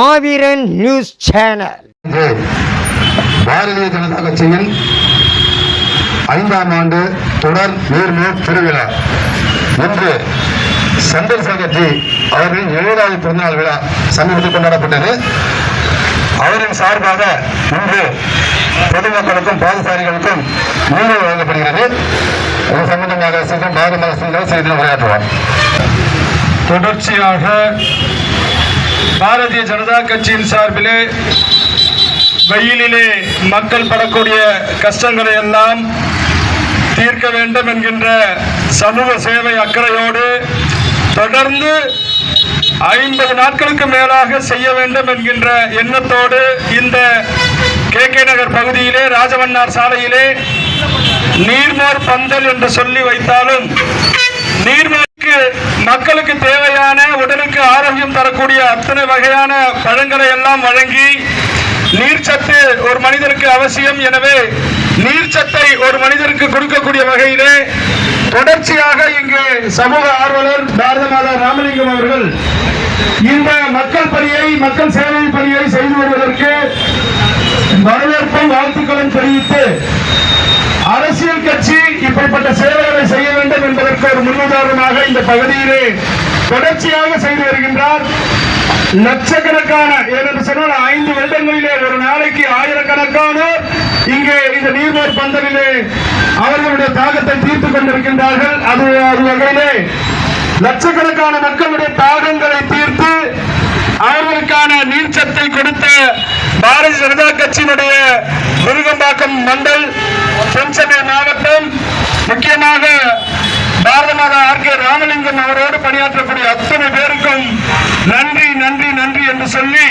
மாவீரன் news channel. Bharatiya Janata கட்சியின் ஐந்தாம் ஆண்டு தொடர் நீர்மூர் திருவிழா இன்று சந்திரசேகர்ஜி அவர்களின் எழுபதாவது பிறந்தநாள் விழா சமீபத்தில் கொண்டாடப்பட்டது. அவரின் சார்பாக இன்று பொதுமக்களுக்கும் பாதசாரிகளுக்கும் நீர் வழங்கப்படுகிறது. இது சம்பந்தமாக சீக்கிரம் பாரத அரசின் செய்தி உரையாற்றுவார். தொடர்ச்சியாக பாரதிய ஜனதா கட்சியின் சார்பிலே வெயிலிலே மக்கள் படக்கூடிய கஷ்டங்களை எல்லாம் தீர்க்க வேண்டும் என்கின்ற சமூக சேவை அக்கறையோடு தொடர்ந்து ஐம்பது நாட்களுக்கு மேலாக செய்ய வேண்டும் என்கின்ற எண்ணத்தோடு இந்த கே கே நகர் பகுதியிலே ராஜவண்ணார் சாலையிலே நீர்மோர் பந்தல் என்று சொல்லி வைத்தாலும் நீர்மோர் மக்களுக்கு தேவையான உடலுக்கு ஆரோக்கியம் தரக்கூடிய அத்தனை வகையான பழங்களை எல்லாம் வழங்கி நீர்ச்சத்து ஒரு மனிதருக்கு அவசியம். எனவே நீர்ச்சத்தை ஒரு மனிதருக்கு கொடுக்கக்கூடிய வகையிலே தொடர்ச்சியாக இங்கு சமூக ஆர்வலர் பாரத மாதா ராமலிங்கம் அவர்கள் இந்த மக்கள் பணியை மக்கள் சேவை பணியை செய்து வருவதற்கு வரவேற்பும் வாழ்த்துக்களும் தெரிவித்து ஒரு முன்னுதாரணமாக இந்த பகுதியிலே தொடர்ச்சியாக செய்து வருகின்றார். லட்சக்கணக்கான ஏனென்று சொன்னால் ஐந்து வருடங்களிலே ஒரு நாளைக்கு ஆயிரக்கணக்கானோர் இங்கே இந்த நீர்மோர் பந்தலிலே அவர்களுடைய தாகத்தை தீர்த்துக் கொண்டிருக்கின்றார்கள். அது அது வகையிலே லட்சக்கணக்கான மக்களுடைய தாகங்களை தீர்த்து அவர்களுக்கான நீர்ச்சத்தை கொடுத்த பாரதிய ஜனதா கட்சியினுடைய முருகம்பாக்கம் மண்டல் தென்சென்னை மாவட்டம் முக்கியமாக கே அவரோடு பணியாற்றக்கூடிய அத்தனை பேருக்கும் நன்றி நன்றி நன்றி என்று சொல்லி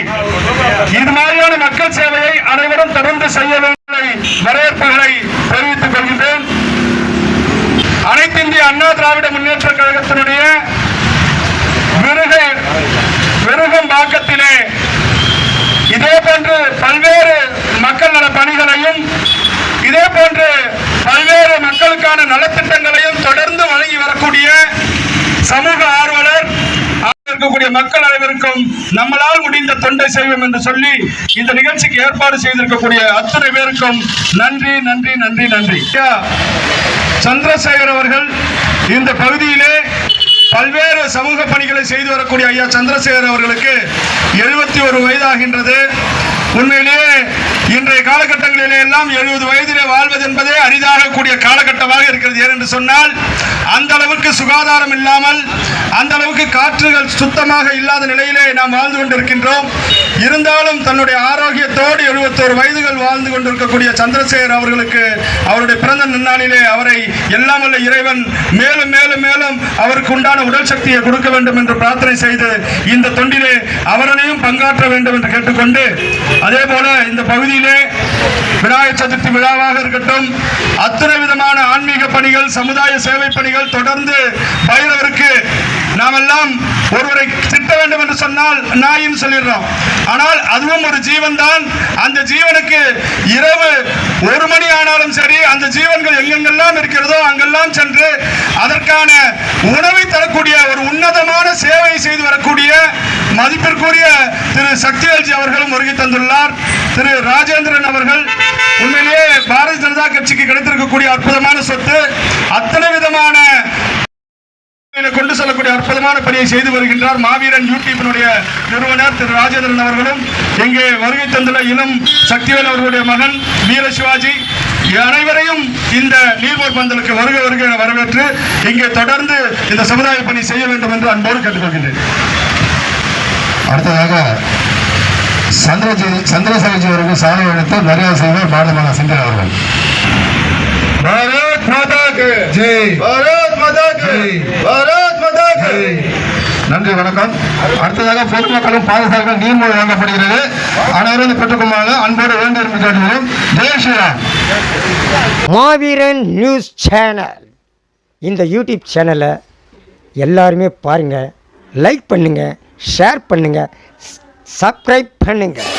இது மாதிரியான மக்கள் சேவையை அனைவரும் தொடர்ந்து செய்ய வரவேற்புகளை தெரிவித்துக் கொள்கின்றேன். அனைத்து இந்திய அண்ணா திராவிட முன்னேற்ற கழகத்தினுடைய விருகம் பாக்கத்திலே இதே போன்று பல்வேறு மக்கள் நல பணிகளையும் இதே போன்று பல்வேறு மக்களுக்கான நலத்திட்டங்கள் தொடர்ந்து வழங்கி வரக்கூடிய சமூக ஆர்வலர் இருக்கக்கூடிய மக்கள் அனைவருக்கும் நம்மளால் முடிந்த தொண்டை செய்வோம் என்று சொல்லி இந்த நிகழ்ச்சிக்கு ஏற்பாடு செய்திருக்கக்கூடிய அத்தனை பேருக்கும் நன்றி நன்றி நன்றி நன்றி. சந்திரசேகர் அவர்கள் இந்த பகுதியிலே பல்வேறு சமூக பணிகளை செய்து வரக்கூடிய ஐயா சந்திரசேகர் அவர்களுக்கு எழுபத்தி ஒரு வயதாகின்றது. உண்மையிலேயே இன்றைய காலகட்டங்களிலே எல்லாம் எழுபது வயதிலே வாழ்வது என்பதே அரிதாக கூடிய காலகட்டமாக இருக்கிறது. ஏனென்று சொன்னால் அந்த அளவுக்கு சுகாதாரம் இல்லாமல் அந்த அளவுக்கு காற்றுகள் சுத்தமாக இல்லாத நிலையிலே நாம் வாழ்ந்து கொண்டிருக்கின்றோம். இருந்தாலும் தன்னுடைய ஆரோக்கியத்தோடு எழுபத்தோரு வயதுகள் வாழ்ந்து கொண்டிருக்கக்கூடிய சந்திரசேகர் அவர்களுக்கு அவருடைய பிறந்த நன்னாளிலே அவரை எல்லாம் வல்ல இறைவன் மேலும் மேலும் மேலும் அவருக்கு உண்டான உடல் சக்தியை கொடுக்க வேண்டும் என்று பிரார்த்தனை செய்து இந்த தொண்டிலே அவரனையும் பங்காற்ற வேண்டும் என்று கேட்டுக்கொண்டு அதே போல இந்த பகுதியிலே விநாயகர் சதுர்த்தி விழாவாக இருக்கட்டும் அத்தனை விதமான ஆன்மீக பணிகள் சமுதாய சேவை பணிகள் தொடர்ந்து பயிரவருக்கு நாமெல்லாம் ஒருவரை திட்ட வேண்டும் என்று சொன்னால் நாயும் சொல்லிடுறோம் ஆனால் அதுவும் ஒரு ஜீவன் தான் அந்த ஜீவனுக்கு இரவு ஒரு மணி ஆனாலும் சரி அந்த ஜீவன்கள் எங்கெங்கெல்லாம் இருக்கிறதோ அங்கெல்லாம் சென்று அதற்கான உணவை தரக்கூடிய ஒரு உன்னதமான சேவை செய்து வரக்கூடிய மதிப்பிற்குரிய திரு சக்திவேல்ஜி அவர்களும் வருகை தந்துள்ளார். திரு ராஜேந்திரன் அவர்கள் உண்மையிலேயே பாரதிய ஜனதா கட்சிக்கு கிடைத்திருக்கக்கூடிய அற்புதமான சொத்து. அத்தனை செல்லக்கூடிய பணியை செய்து வருகின்றார் மாவீரன் யூடியூபினுடைய நிறுவனர் திரு ராஜேந்திரன் அவர்களும். இங்கே வருகை தந்துள்ள இளம் சக்திவேல் அவர்களுடைய மகன் வீர சிவாஜி. அனைவரையும் இந்த நீர்வோர் பந்தலுக்கு வருக வருக வரவேற்று இங்கே தொடர்ந்து இந்த சமுதாய பணி செய்ய வேண்டும் என்று அன்போடு கேட்டுக்கொள்கின்றேன். அடுத்ததாக சந்திரஜி சந்திரசேகர்ஜி அவர்கள் சாலை எடுத்து மரியாதை செய்வார் பாரதமான மாதா அவர்கள் பாரத் மாதா ஜெய் பாரத் மாதா பாரத் மாதா நன்றி வணக்கம். அடுத்ததாக பொதுமக்களும் பாதுகாக்க நீர்மூலம் வழங்கப்படுகிறது. அனைவரும் பெற்றுக்கொள்ளாத அன்போடு வேண்டும் என்று கேட்டுக்கிறோம் ஜெய் ஸ்ரீராம். மாவீரன் நியூஸ் சேனல். இந்த யூடியூப் சேனலை எல்லாருமே பாருங்கள் லைக் பண்ணுங்கள் ஷேர் பண்ணுங்கள் சப்ஸ்கிரைப் பண்ணுங்கள்